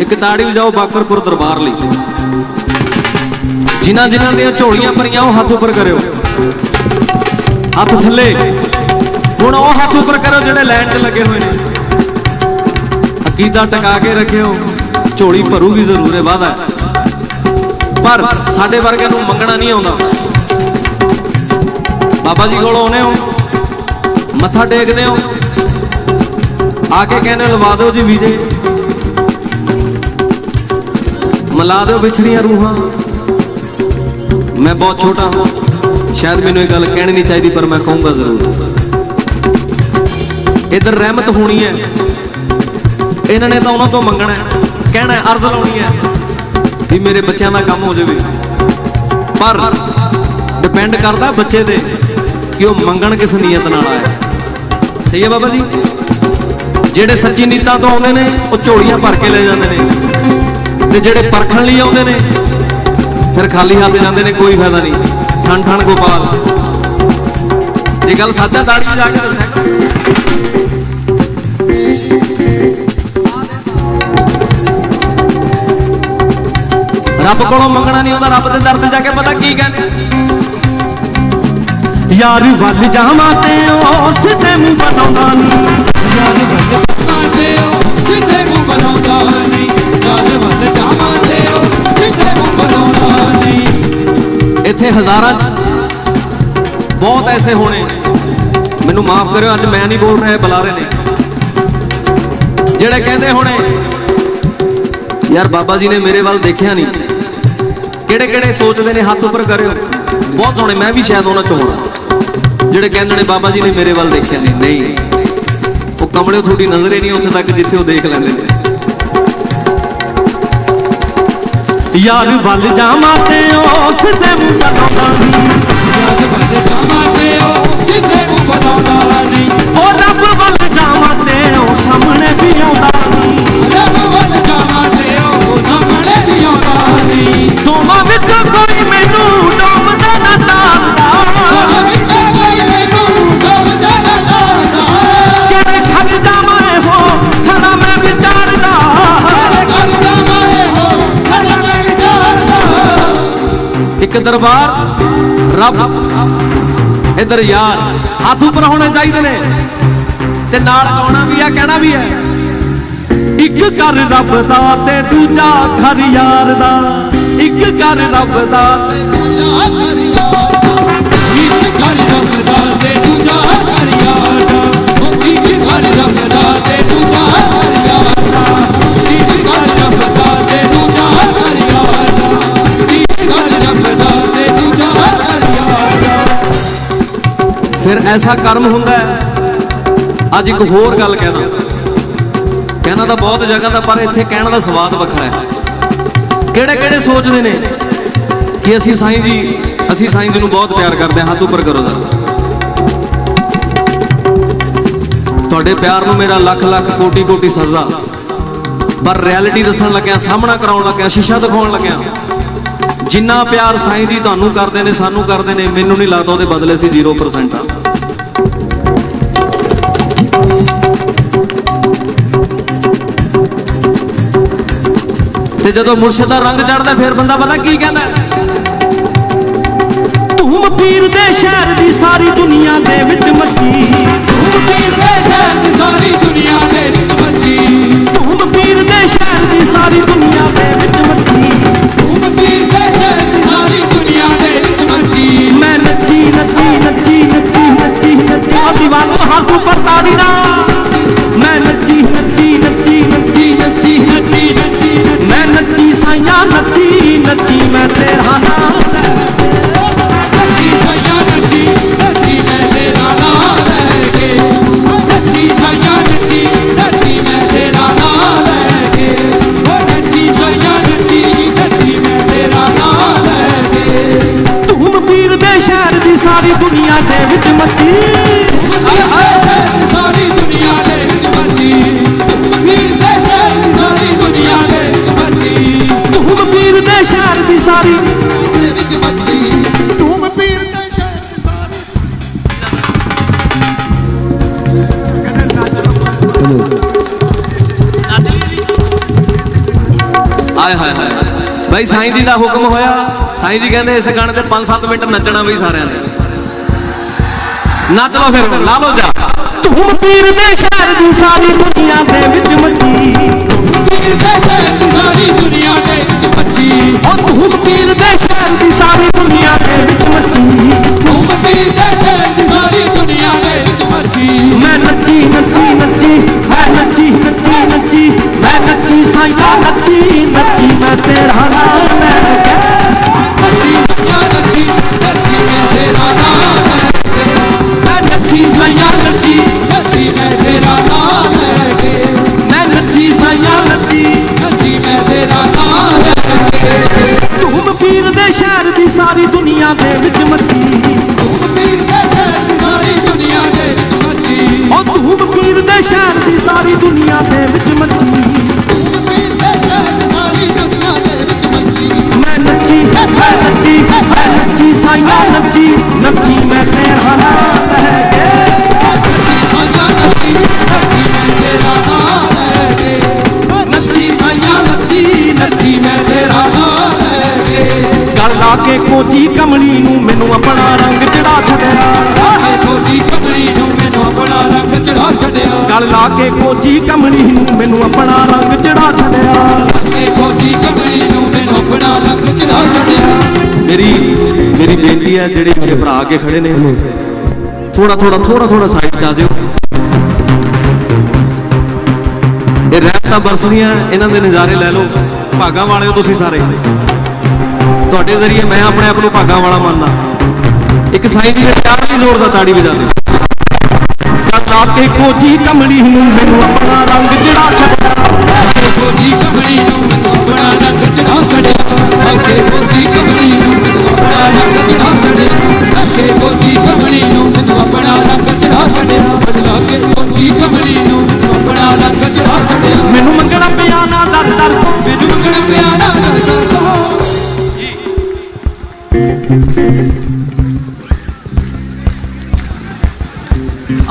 ਇੱਕ ਤਾੜੀ ਵਜਾਓ ਬਾਕਰਪੁਰ ਦਰਬਾਰ ਲਈ। ਜਿਨ੍ਹਾਂ ਜਿਨ੍ਹਾਂ ਦੀਆਂ ਝੋਲੀਆਂ ਭਰੀਆਂ ਉਹ ਹੱਥ ਉੱਪਰ ਕਰਿਓ। ਹੱਥ ਥੱਲੇ। ਹੁਣ ਉਹ ਹੱਥ ਉੱਪਰ ਕਰੋ ਜਿਹੜੇ ਲਾਈਨ 'ਚ ਲੱਗੇ ਹੋਏ ਨੇ। ਅਕੀਦਾ ਟਿਕਾ ਕੇ ਰੱਖਿਓ। ਝੋਲੀ ਭਰੂਗੀ ਜ਼ਰੂਰ ਹੈ। ਵਾਦਾ ਪਰ ਸਾਡੇ ਵਰਗਿਆਂ ਨੂੰ ਮੰਗਣਾ ਨਹੀਂ ਆਉਂਦਾ। ਬਾਬਾ ਜੀ ਕੋਲ ਆਉਨੇ ਹੋ। ਮੱਥਾ ਟੇਕਦੇ ਹੋ। ਆ ਕੇ ਕਹਿੰਦੇ ਹੋ, ਲਵਾ ਦਿਓ ਜੀ ਵੀਜੇ। ਮਿਲਾ ਦਿਓ ਵਿਛੜੀਆਂ ਰੂਹਾਂ। ਮੈਂ ਬਹੁਤ ਛੋਟਾ ਹਾਂ। ਸ਼ਾਇਦ ਮੈਨੂੰ ਇਹ ਗੱਲ ਕਹਿਣੀ ਨਹੀਂ ਚਾਹੀਦੀ, ਪਰ ਮੈਂ ਕਹੂੰਗਾ ਜ਼ਰੂਰ। ਇਧਰ ਰਹਿਮਤ ਹੋਣੀ ਹੈ। ਇਹਨਾਂ ਨੇ ਤਾਂ ਉਹਨਾਂ ਤੋਂ ਮੰਗਣਾ ਹੈ। ਕਹਿਣਾ ਹੈ, ਅਰਜ਼ ਲਾਉਣੀ ਹੈ ਵੀ ਮੇਰੇ ਬੱਚਿਆਂ ਦਾ ਕੰਮ ਹੋ ਜਾਵੇ। ਪਰ ਡਿਪੈਂਡ ਕਰਦਾ ਬੱਚੇ ਤੇ ਕਿ ਉਹ ਮੰਗਣ ਕਿਸ ਨੀਅਤ ਨਾਲ ਆਇਆ ਸਹੀ ਹੈ ਬਾਬਾ ਜੀ? ਜਿਹੜੇ ਸੱਚੀ ਨੀਤਾਂ ਤੋਂ ਆਉਂਦੇ ਨੇ, ਉਹ ਝੋਲੀਆਂ ਭਰ ਕੇ ਲੈ ਜਾਂਦੇ ਨੇ। ਤੇ ਜਿਹੜੇ ਪਰਖਣ ਲਈ ਆਉਂਦੇ ਨੇ, ਫਿਰ ਖਾਲੀ ਹੱਥ ਜਾਂਦੇ ਨੇ, ਕੋਈ ਫਾਇਦਾ ਨਹੀਂ। ਠਣ ਠਣ ਗੋਪਾਲ। ਇਹ ਗੱਲ ਸਾਚਾ ਦਾੜੀ ਜਾ ਕੇ ਦੱਸਿਆ ਰੱਬ ਕੋਲੋਂ ਮੰਗਣਾ ਨਹੀਂ ਆਉਂਦਾ ਰੱਬ ਦੇ ਦਰ ਤੇ ਜਾ ਕੇ ਪਤਾ ਕੀ ਕਹਿੰਦੇ। ਯਾਰ ਵੱਲ ਜਾਵਾਂ ਤੇ ਉਹ ਸਿੱਧੇ ਮੂੰਹ ਬਣਾਉਂਦਾ ਨਹੀਂ ਯਾਰ ਵੱਲ ਜਾਵਾਂ ਤੇ ਉਹ ਸਿੱਧੇ ਮੂੰਹ ਬਣਾਉਂਦਾ ਨਹੀਂ ਇੱਥੇ ਹਜ਼ਾਰਾਂ ਚ ਬਹੁਤ ਐਸੇ ਹੋਣੇ। ਮੈਨੂੰ ਮਾਫ ਕਰਿਓ, ਅੱਜ ਮੈਂ ਨਹੀਂ ਬੋਲ ਰਿਹਾ ਬੁਲਾਰੇ ਨੇ। ਜਿਹੜੇ ਕਹਿੰਦੇ ਹੋਣੇ, ਯਾਰ ਬਾਬਾ ਜੀ ਨੇ ਮੇਰੇ ਵੱਲ ਦੇਖਿਆ ਨਹੀਂ। ਕਿਹੜੇ ਕਿਹੜੇ ਸੋਚਦੇ ਨੇ, ਹੱਥ ਉੱਪਰ ਕਰਿਓ। ਬਹੁਤ ਸੋਹਣੇ, ਮੈਂ ਵੀ ਸ਼ਾਇਦ ਉਹਨਾਂ ਚੋਂ ਹਾਂ ਜਿਹੜੇ ਕਹਿੰਦੇ ਨੇ, ਬਾਬਾ ਜੀ ਨੇ ਮੇਰੇ ਵੱਲ ਦੇਖਿਆ ਨਹੀਂ ਨਹੀਂ। ਉਹ ਕਮਲੇ ਤੁਹਾਡੀ ਨਜ਼ਰ ਹੀ ਨਹੀਂ ਉੱਥੇ ਤੱਕ ਜਿੱਥੇ ਉਹ ਦੇਖ ਲੈਂਦੇ ਨੇ। ਯਾਰ ਵੱਲ ਜਾਵਾਂ ਤੇ ਉਹ ਇੱਕ ਦਰਬਾਰ, ਰੱਬ ਇਧਰ ਯਾਰ, ਹੱਥ ਉੱਪਰ ਹੋਣੇ ਚਾਹੀਦੇ ਨੇ। ਤੇ ਨਾਲ ਗਾਉਣਾ ਵੀ ਆ, ਕਹਿਣਾ ਵੀ ਹੈ ਇੱਕ ਕਰ ਰੱਬ ਦਾ ਤੇ ਦੂਜਾ ਘਰ ਯਾਰ ਦਾ। ਇੱਕ ਕਰ ਰੱਬ ਦਾ ਦੂਜਾ ਕਰ ਫਿਰ ਐਸਾ ਕਰਮ ਹੁੰਦਾ ਅੱਜ ਇੱਕ ਹੋਰ ਗੱਲ ਕਹਿਣਾ ਕਹਿਣਾ ਤਾਂ ਬਹੁਤ ਜਗ੍ਹਾ ਦਾ, ਪਰ ਇੱਥੇ ਕਹਿਣ ਦਾ ਸਵਾਦ ਵੱਖਰਾ ਹੈ। ਕਿਹੜੇ ਕਿਹੜੇ ਸੋਚਦੇ ਨੇ ਕਿ ਅਸੀਂ ਸਾਈਂ ਜੀ, ਅਸੀਂ ਸਾਈਂ ਜੀ ਨੂੰ ਬਹੁਤ ਪਿਆਰ ਕਰਦੇ ਹਾਂ। ਹੱਥ ਉੱਪਰ ਕਰੋ ਜ਼ਰਾ। ਤੁਹਾਡੇ ਪਿਆਰ ਨੂੰ ਮੇਰਾ ਲੱਖ ਲੱਖ, ਕੋਟੀ ਕੋਟੀ ਸਜ਼ਾ। ਪਰ ਰਿਐਲਿਟੀ ਦੱਸਣ ਲੱਗਿਆ, ਸਾਹਮਣਾ ਕਰਾਉਣ ਲੱਗਿਆ, ਸ਼ੀਸ਼ਾ ਦਿਖਾਉਣ ਲੱਗਿਆ ਜਿੰਨਾ ਪਿਆਰ ਸਾਈਂ ਜੀ ਤੁਹਾਨੂੰ ਕਰਦੇ ਨੇ ਸਾਨੂੰ ਕਰਦੇ ਨੇ ਮੈਨੂੰ ਨਹੀਂ ਲੱਗਦਾ ਉਹਦੇ ਬਦਲੇ ਸੀ 0% ਆ। ਤੇ ਜਦੋਂ ਮੁਰਸ਼ਿਦ ਦਾ ਰੰਗ ਚੜਦਾ ਫਿਰ ਬੰਦਾ ਪਤਾ ਕੀ ਕਹਿੰਦਾ? ਧੂਮ ਪੀਰ ਦੇ ਸ਼ਹਿਰ ਦੀ ਸਾਰੀ ਦੁਨੀਆ ਦੇ ਵਿੱਚ ਮੱਚੀ ਤੂੰ ਪੀਰ ਦੇ ਸ਼ਹਿਰ ਦੀ ਸਾਰੀ ਦੁਨੀਆ ਦੇ ਵਿੱਚ ਮੱਚੀ ਧੂਮ ਪੀਰ ਦੇ ਸ਼ਹਿਰ ਦੀ ਸਾਰੀ ਦੁਨੀਆ ਨੱਚੀ ਹੱਥ ਉੱਪਰ ਤਾੜੀ ਨਾ। ਮੈਂ ਨੱਚੀ ਨੱਚੀ ਨੱਚੀ ਨੱਚੀ ਨੱਚੀ ਨੱਚੀ ਨੱਚੀ। ਮੈਂ ਨੱਚੀ, ਸਾਈਆਂ ਨੱਚੀ ਨੱਚੀ ਮੈਂ ਤੇਰਾ। ਆਏ ਹਾਏ ਹਾਏ ਬਾਈ, ਸਾਈਂ ਜੀ ਦਾ ਹੁਕਮ ਹੋਇਆ। ਸਾਈਂ ਜੀ ਕਹਿੰਦੇ ਇਸ ਗਾਣੇ ਤੇ 5-7 ਮਿੰਟ ਨੱਚਣਾ ਬਈ ਸਾਰਿਆਂ ਨੇ। ਨੱਚ ਲਓ ਫਿਰ, ਲਾ ਲਓ ਜਾ। ਧੂਮ ਪੀਰ ਦੇ ਸ਼ਹਿਰ ਦੀ ਸਾਰੀ ਦੁਨੀਆ ਦੇ ਵਿੱਚ ਮੱਚੀ। ਪੀਰ ਦੇ ਕੇ ਕੋਚੀ ਕਮਲੀ ਨੂੰ ਮੈਨੂੰ ਆਪਣਾ ਰੰਗ ਚੜਾ ਛੱਡਿਆ। ਆਹੇ ਕੋਜੀ ਕਮਲੀ ਨੂੰ ਮੈਨੂੰ ਆਪਣਾ ਰੰਗ ਚੜਾ ਛੱਡਿਆ। ਗਲ ਲਾ ਕੇ ਕੋਚੀ ਕਮਲੀ ਨੂੰ ਮੈਨੂੰ ਆਪਣਾ ਰੰਗ ਚੜਾ ਛੱਡਿਆ। ਆਹੇ ਕੋਜੀ ਕਮਲੀ ਨੂੰ ਮੈਨੂੰ ਆਪਣਾ ਰੰਗ ਚੜਾ ਛੱਡਿਆ। ਮੇਰੀ ਮੇਰੀ ਬੇਨਤੀ ਹੈ ਜਿਹੜੇ ਮੇਰੇ ਭਰਾ ਅੱਗੇ ਖੜੇ ਨੇ ਥੋੜਾ ਥੋੜਾ ਥੋੜਾ ਥੋੜਾ ਸਾਈਡ ਚ ਆ ਜਾਓ। ਇਹ ਰਹਿਤਾਂ ਬਰਸਦੀਆਂ ਇਹਨਾਂ ਦੇ ਨਜ਼ਾਰੇ ਲੈ ਲਓ। ਭਾਗਾਂ ਵਾਲੇ ਹੋ ਤੁਸੀਂ ਸਾਰੇ। ਤੁਹਾਡੇ ਜ਼ਰੀਏ ਮੈਂ ਆਪਣੇ ਆਪ ਨੂੰ ਭਾਗਾਂ ਵਾਲਾ ਮੰਨਦਾ। ਇੱਕ ਸਾਈਂ ਜੀ ਦੇ ਪਿਆਰ ਦੀ ਜ਼ੋਰ ਦਾ ਤਾੜੀ ਵਜਾ ਦੇ ਲਾ ਕੇ ਕੋਚੀ ਕਮਲੀ ਨੂੰ ਮੈਨੂੰ ਆਪਣਾ ਰੰਗ ਚੜਾ ਛੱਡਿਆ। ਆਹੇ ਕੋਜੀ ਨੂੰ ਮੈਨੂੰ ਆਪਣਾ ਰੰਗ ਚੜਾ ਛੱਡਿਆ। ਆਹੇ ਕੋਜੀ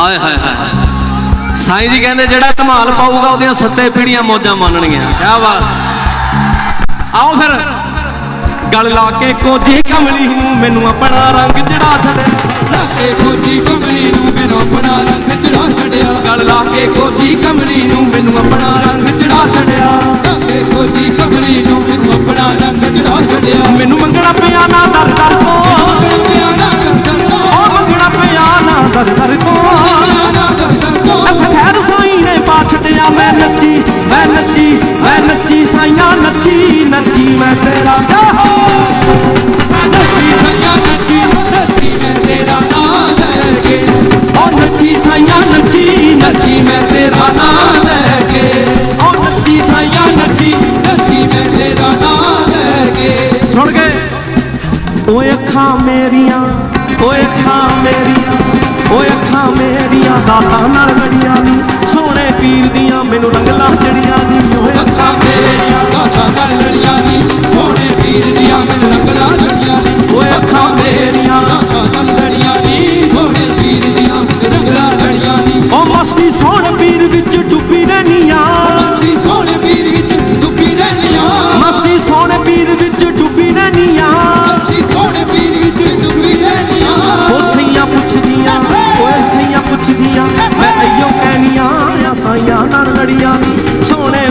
ਆਏ ਹਾਏ ਹਾਏ ਸਾਈਂ ਜੀ ਕਹਿੰਦੇ ਜਿਹੜਾ ਧਮਾਲ ਪਾਊਗਾ ਉਹਦੀਆਂ ਸੱਤੇ ਪੀੜੀਆਂ ਮੌਜਾਂ ਮੰਨਣਗੀਆਂ। ਕੀ ਬਾਤ। ਆਓ ਫਿਰ। ਗਲ ਲਾ ਕੇ ਕੋਚੀ ਕਮਲੀ ਨੂੰ ਮੈਨੂੰ ਆਪਣਾ ਰੰਗ ਚੜਾ ਛੱਡਿਆ। ਲਾਕੇ ਕੋਜੀ ਕਮਲੀ ਨੂੰ ਮੈਨੂੰ ਆਪਣਾ ਰੰਗ ਚੜਾ ਛੱਡਿਆ। ਗਲ ਲਾ ਕੇ ਕੋਚੀ ਕਮਲੀ ਨੂੰ ਮੈਨੂੰ ਆਪਣਾ ਰੰਗ ਚੜਾ ਛੱਡਿਆ। ਲਾਕੇ ਕੋਜੀ ਕਮਲੀ ਨੂੰ ਮੈਨੂੰ ਆਪਣਾ ਰੰਗ ਚੜਾ ਛੱਡਿਆ। ਮੈਨੂੰ ਮੰਗਣਾ ਪਿਆ ਨਾ ਦਰ ਦਰ ਤੋਂ। ਮੰਗਣ ਪਿਆਰਾ ਨਜ਼ਰ ਤੋਂ। ਮੰਗਣਾ ਪਿਆ ਨਾ ਦਰ ਦਰ ਤੋਂ। ਓਏ ਅੱਖਾਂ ਮੇਰੀਆਂ, ਓਏ ਅੱਖਾਂ ਮੇਰੀਆਂ, ਓਏ ਅੱਖਾਂ ਮੇਰੀਆਂ, ਦਾਤਾਂ ਨਾਲ ਲੜੀਆਂ ਨੀ, ਸੋਹਣੇ ਪੀਰ ਦੀਆਂ ਮੈਨੂੰ ਰੰਗਲਾ ਜੜੀਆਂ ਨੀ, ਓਏ ਅੱਖਾਂ ਮੇਰੀਆਂ, ਦਾਤਾਂ ਨਾਲ ਲੜੀਆਂ ਨੀ, ਸੋਹਣੇ ਪੀਰ ਦੀਆਂ ਮੈਨੂੰ ਰੰਗਲਾ ਲੜੀਆਂ ਨੀ, ਓਏ ਅੱਖਾਂ ਮੇਰੀਆਂ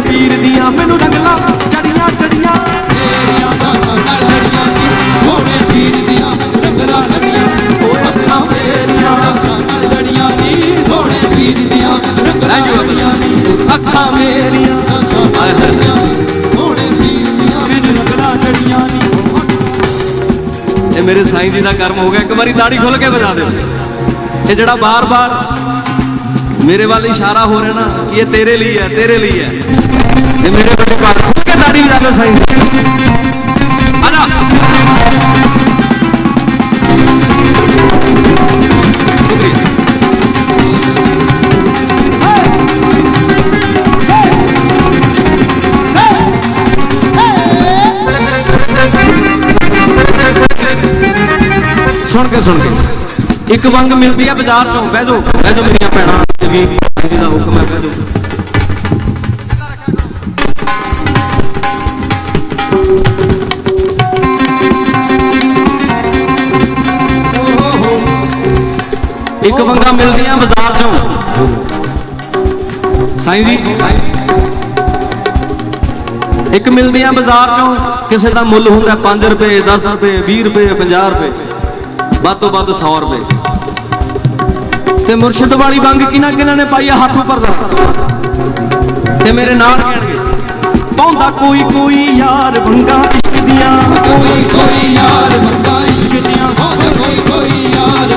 ਪੀਰ ਦੀਆਂ ਮੈਨੂੰ ਰੰਗਲਾਂ ਜੜੀਆਂ ਜੜੀਆਂ ਮੇਰੀਆਂ ਦਾਤਾ ਨਾਲ ਲੜੀਆਂ ਨੀ ਸੋਹਣੇ ਪੀਰ ਦੀਆਂ ਮੈਨੂੰ ਰੰਗਲਾਂ ਲੜੀਆਂ ਨੀ। ਓਏ ਅੱਖਾਂ ਮੇਰੀਆਂ ਦਾਤਾ ਨਾਲ ਲੜੀਆਂ ਨੀ ਸੋਹਣੇ ਪੀਰ ਦੀਆਂ ਮੈਨੂੰ ਰੰਗਲਾਂ ਲੜੀਆਂ ਨੀ ਅੱਖਾਂ ਮੇਰੀਆਂ ਦਾਤਾ ਨਾਲ ਲੜੀਆਂ ਨੀ ਸੋਹਣੇ ਪੀਰ ਦੀਆਂ ਮੈਨੂੰ ਰੰਗਲਾਂ ਜੜੀਆਂ ਨੀ ਇਹ ਮੇਰੇ ਸਾਈਂ ਜੀ ਦਾ ਕਰਮ ਹੋ ਗਿਆ। ਇੱਕ ਵਾਰੀ ਦਾੜੀ ਖੁੱਲ ਕੇ ਵਜਾ ਦਿਓ। ਇਹ ਜਿਹੜਾ ਬਾਰ-ਬਾਰ ਮੇਰੇ ਵੱਲ ਇਸ਼ਾਰਾ ਹੋ ਰਿਹਾ ਨਾ ਕਿ ਇਹ ਤੇਰੇ ਲਈ ਹੈ ਤੇਰੇ ਲਈ ਹੈ। ਇਹ ਮੇਰੇ ਵੱਡੇ ਬਾਰ ਖੁੱਲ ਕੇ ਦਾੜੀ ਵਜਾ ਦਿਓ ਸਾਈਂ ਆ ਜਾ ਸ਼ੁਕਰੀਆ ਸੁਣ ਕੇ ਸੁਣ ਕੇ ਇੱਕ ਵੰਗ ਮਿਲਦੀ ਆ ਬਾਜ਼ਾਰ ਚੋਂ ਬਹਿ ਜਾਓ ਬਹਿ ਜਾਓ ਮੇਰੀਆਂ ਭੈਣਾਂ ਤੇ ਵੀ ਜੀ ਇੱਕ ਵੰਗਾ ਮਿਲਦੀਆਂ ਬਾਜ਼ਾਰ ਚੋਂ। ਸਾਈਂ ਜੀ? ਇੱਕ ਮਿਲਦੀਆਂ ਬਾਜ਼ਾਰ ਚੋਂ ਕਿਸੇ ਦਾ ਮੁੱਲ ਹੁੰਦਾ 5 ਰੁਪਏ 10 ਰੁਪਏ 20 ਰੁਪਏ 50 ਰੁਪਏ ਵੱਧ ਤੋਂ ਵੱਧ 100 ਰੁਪਏ। ਤੇ ਮੁਰਸ਼ਿਦ ਵਾਲੀ ਵੰਗ ਕਿਨਾਂ ਕਿਨਾਂ ਨੇ ਪਾਈ ਹੱਥ ਉੱਪਰ ਦਾ? ਤੇ ਮੇਰੇ ਨਾਲ ਕਹਿਣਗੇ ਪਾਉਂਦਾ ਕੋਈ ਕੋਈ ਯਾਰ ਵੰਗਾ ਇਸ਼ਕ ਦੀਆਂ ਕੋਈ ਕੋਈ ਯਾਰ ਬੰਦਾ ਇਸ਼ਕ ਦੀਆਂ ਕੋਈ ਕੋਈ ਯਾਰ